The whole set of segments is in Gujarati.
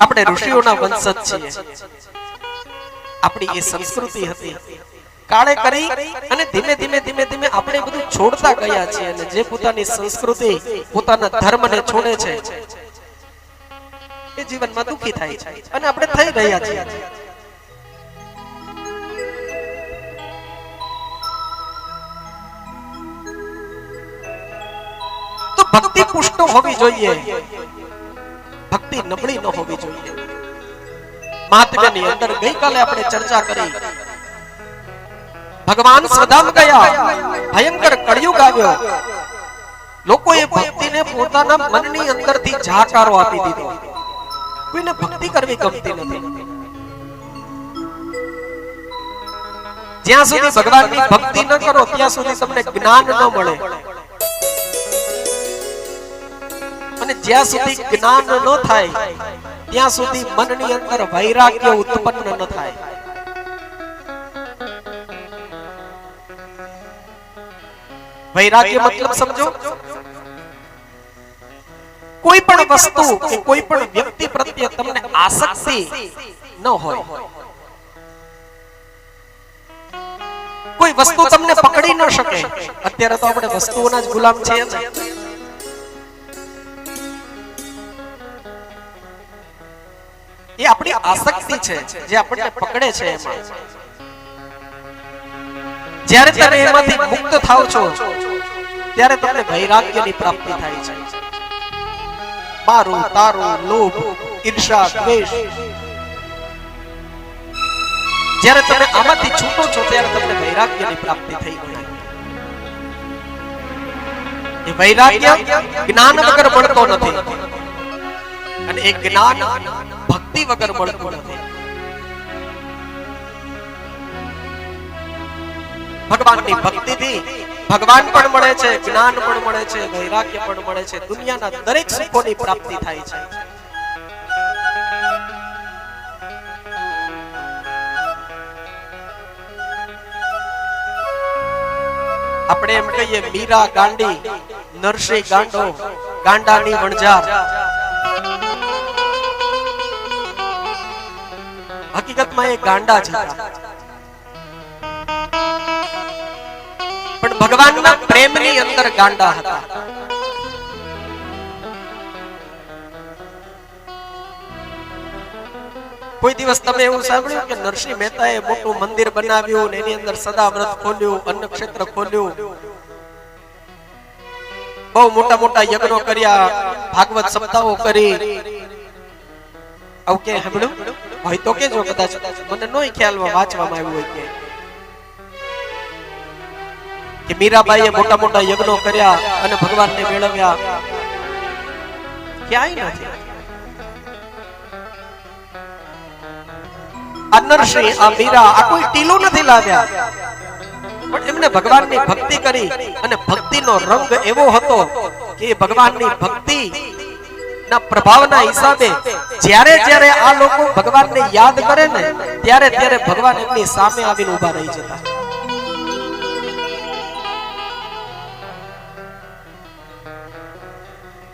આપણે ઋષિઓના વંશજ છીએ. આપણી એ સંસ્કૃતિ હતી. કાળે કરી અને ધીમે ધીમે ધીમે ધીમે આપણે બધું છોડતા ગયા છીએ અને જે પોતાની સંસ્કૃતિ પોતાના ધર્મને છોડે છે એ જીવનમાં દુખી થાય છે. અને આપણે થઈ રહ્યા છીએ. તો ભક્તિ પુષ્ટ હોવી જોઈએ. ભક્તિ નબળી ન હોવી જોઈએ. મહાત્મ્યની અંદર ગઈકાલે આપણે ચર્ચા કરી. ભગવાન સ્વધામ ગયા. ભયંકર કળિયુગ આવ્યો. લોકોએ ભક્તિને પોતાના મનની અંદરથી જાકારો આપી દીધો. કોઈને ભક્તિ કરવી ગમતી નથી. જ્યાં સુધી ભગવાનની ભક્તિ ન કરો, ત્યાં સુધી તમને જ્ઞાન ન મળે. જ્યાં સુધી જ્ઞાન ન થાય, ત્યાં સુધી મનની અંદર વૈરાગ્ય ઉત્પન્ન ન થાય. વૈરાગ્ય મતલબ સમજો? કોઈ પણ વસ્તુ કે કોઈ પણ વ્યક્તિ પ્રત્યે તમને આસક્તિ ન હોય. કોઈ વસ્તુ તમને પકડી ન શકે. અત્યારે તો આપણે વસ્તુઓના જ ગુલામ છીએ એ આપણી આસક્તિ છે, જે આપણને પકડે છે એમાં. જ્યારે તમે એમાંથી મુક્ત થાવ છો, ત્યારે તમને વૈરાગ્યની પ્રાપ્તિ થાય છે. મારું, તારું, લોભ, ઈર્ષા, દ્વેષ. જ્યારે તમે આમાંથી છૂટો છો, ત્યારે તમને વૈરાગ્યની પ્રાપ્તિ થઈ ગઈ એ વૈરાગ્ય જ્ઞાન વગર મળતો નથી. અને એ જ્ઞાન ભક્તિ વગર મળતું નથી. ભગવાનની ભક્તિથી ભગવાન પણ મળે છે જ્ઞાન પણ મળે છે વૈરાગ્ય પણ મળે છે દુનિયાના દરેક સુખોની પ્રાપ્તિ થાય છે. આપણે એમ કહીએ મીરા ગાંડી નરસિંહ ગાંડો ગાંડાની વણઝાર. હકીકતમાં એ ગાંડા જ હતા પણ ભગવાનના પ્રેમની અંદર ગાંડા હતા કોઈ દિવસ તમે એવું સાંભળ્યું કે નરસિંહ મહેતાએ મોટું મંદિર બનાવ્યું ને એની અંદર સદાવ્રત ખોલ્યું અન્ન ક્ષેત્ર ખોલ્યું? બહુ મોટા મોટા યજ્ઞો કર્યા, ભાગવત સપ્તાહો કરી આવું કે સાંભળ્યું? હોય તો કેજો કદાચ. મને નોય ખ્યાલમાં વાંચવામાં આવ્યું હોય કે કે મીરાબાઈએ મોટા મોટા યજ્ઞો કર્યા અને ભગવાનને મેળવ્યા. ક્યાંય નથી. આ નરસિંહ, આ મીરા, આ કોઈ ટીલું નથી લાવ્યા. પણ એમને ભગવાનની ભક્તિ કરી અને ભક્તિનો રંગ એવો હતો કે ભગવાનની ભક્તિ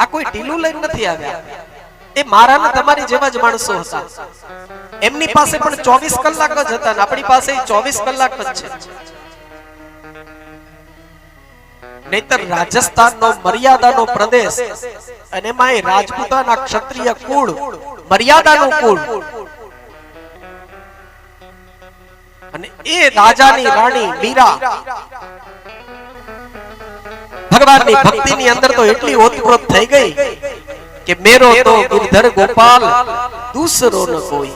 આ કોઈ ઢીલું લઈને નથી આવ્યા. એ મારા ને તમારી જેવા જ માણસો હતા. એમની પાસે પણ ચોવીસ કલાક જ હતા આપણી પાસે ચોવીસ કલાક જ છે. નહીતર રાજસ્થાનનો મર્યાદાનો પ્રદેશ અને એમાં રાજપૂતાના ક્ષત્રિય કુળ, મર્યાદાનું કુળ. અને એ રાજાની રાણી મીરા. ભગવાનની ભક્તિની અંદર તો એટલી ઓતપ્રોત થઈ ગઈ કે મેરો તો ગિરધર ગોપાલ, દૂસરો ન કોઈ.